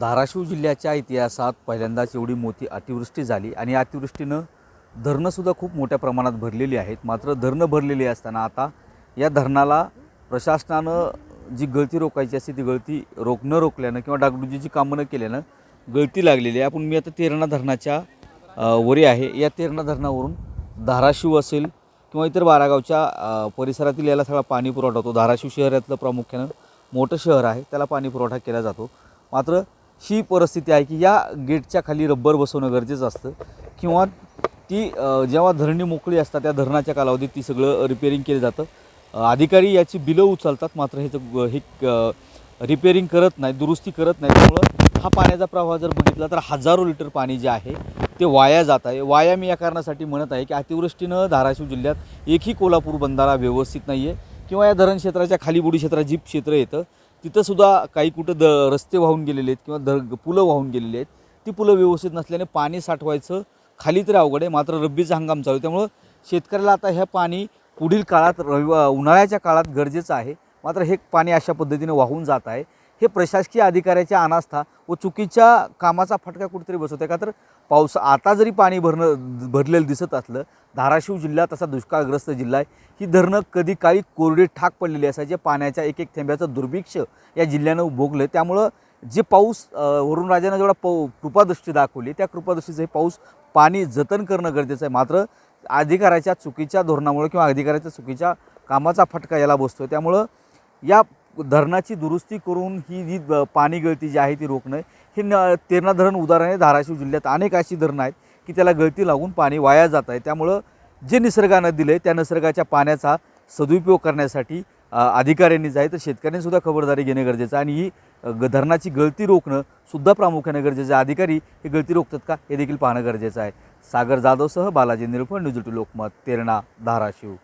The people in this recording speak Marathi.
धाराशिव जिल्ह्याच्या इतिहासात पहिल्यांदाच एवढी मोठी अतिवृष्टी झाली आणि अतिवृष्टीनं धरणंसुद्धा खूप मोठ्या प्रमाणात भरलेली आहेत. मात्र धरणं भरलेली असताना आता या धरणाला प्रशासनानं जी गळती रोखायची असते ती गळती रोख न रोखल्यानं किंवा डागडुजीची कामं न केल्यानं गळती लागलेली आहे. आपण मी आता तेरणा धरणाच्या वरी आहे. या तेरणा धरणावरून धाराशिव असेल किंवा इतर बारागावच्या परिसरातील याला सगळा पाणी पुरवठा होतो. धाराशिव शहरातलं प्रामुख्यानं मोठं शहर आहे त्याला पाणी पुरवठा केला जातो. मात्र ही परिस्थिती आहे की या गेटच्या खाली रब्बर बसवणं गरजेचं असतं. किंवा ती जेव्हा धरणी मोकळी असतात त्या धरणाच्या कालावधीत ती सगळं रिपेरिंग केलं जातं. अधिकारी याची बिलं उचलतात मात्र ह्याचं हे रिपेरिंग करत नाही दुरुस्ती करत नाही त्यामुळं हा पाण्याचा प्रवाह जर बघितला तर हजारो लिटर पाणी जे आहे ते वाया जात आहे. वाया मी या कारणासाठी म्हणत आहे की अतिवृष्टीनं धाराशिव जिल्ह्यात एकही कोल्हापूर बंधारा व्यवस्थित नाही आहे किंवा या धरण क्षेत्राच्या खाली बुडी क्षेत्रात जी क्षेत्र येतं. तिथंसुद्धा काही कुठं द रस्ते वाहून गेलेले आहेत किंवा दर पुलं वाहून गेलेली आहेत. ती पुलं व्यवस्थित नसल्याने पाणी साठवायचं खाली तरी अवघड आहे. मात्र रब्बीचा हंगाम चालू आहे. त्यामुळं शेतकऱ्याला आता ह्या पाणी पुढील काळात रवि उन्हाळ्याच्या काळात गरजेचं आहे. मात्र हे पाणी अशा पद्धतीने वाहून जात आहे. हे प्रशासकीय अधिकाऱ्याच्या अनास्था व चुकीच्या कामाचा फटका कुठेतरी बसवतो आहे का तर पाऊस आता जरी पाणी भरणं भरलेलं दिसत असलं धाराशिव जिल्हा तसा दुष्काळग्रस्त जिल्हा आहे. ही धरणं कधी काळी कोरडी ठाक पडलेली असायचे. पाण्याच्या एक एक थेंब्याचं दुर्भिक्ष या जिल्ह्यानं भोगलं त्यामुळं जे पाऊस वरुणराजानं जेवढा पौ कृपादृष्टी दाखवली त्या कृपादृष्टीचं हे पाऊस पाणी जतन करणं गरजेचं आहे. मात्र अधिकाऱ्याच्या चुकीच्या धोरणामुळे किंवा अधिकाऱ्याच्या चुकीच्या कामाचा फटका याला बसतो आहे त्यामुळं या धरणाची दुरुस्ती करून ही जी पाणी गळती जी आहे ती रोखणं हे न तेरणा धरण उदाहरणे धाराशिव जिल्ह्यात. अनेक अशी धरणं आहेत की त्याला गळती लागून पाणी वाया जात आहे. त्यामुळं जे निसर्गानं दिलं आहे त्या निसर्गाच्या पाण्याचा सदुपयोग करण्यासाठी अ, अधिकाऱ्यांनी जाय तर शेतकऱ्यांनीसुद्धा खबरदारी घेणे गरजेचं आहे. आणि ही ग धरणाची गळती रोखणं सुद्धा प्रामुख्याने गरजेचं आहे. अधिकारी हे गळती रोखतात का हे देखील पाहणं गरजेचं आहे. सागर जाधवसह बालाजी निळफळ न्यूज टू लोकमत तेरणा धाराशिव.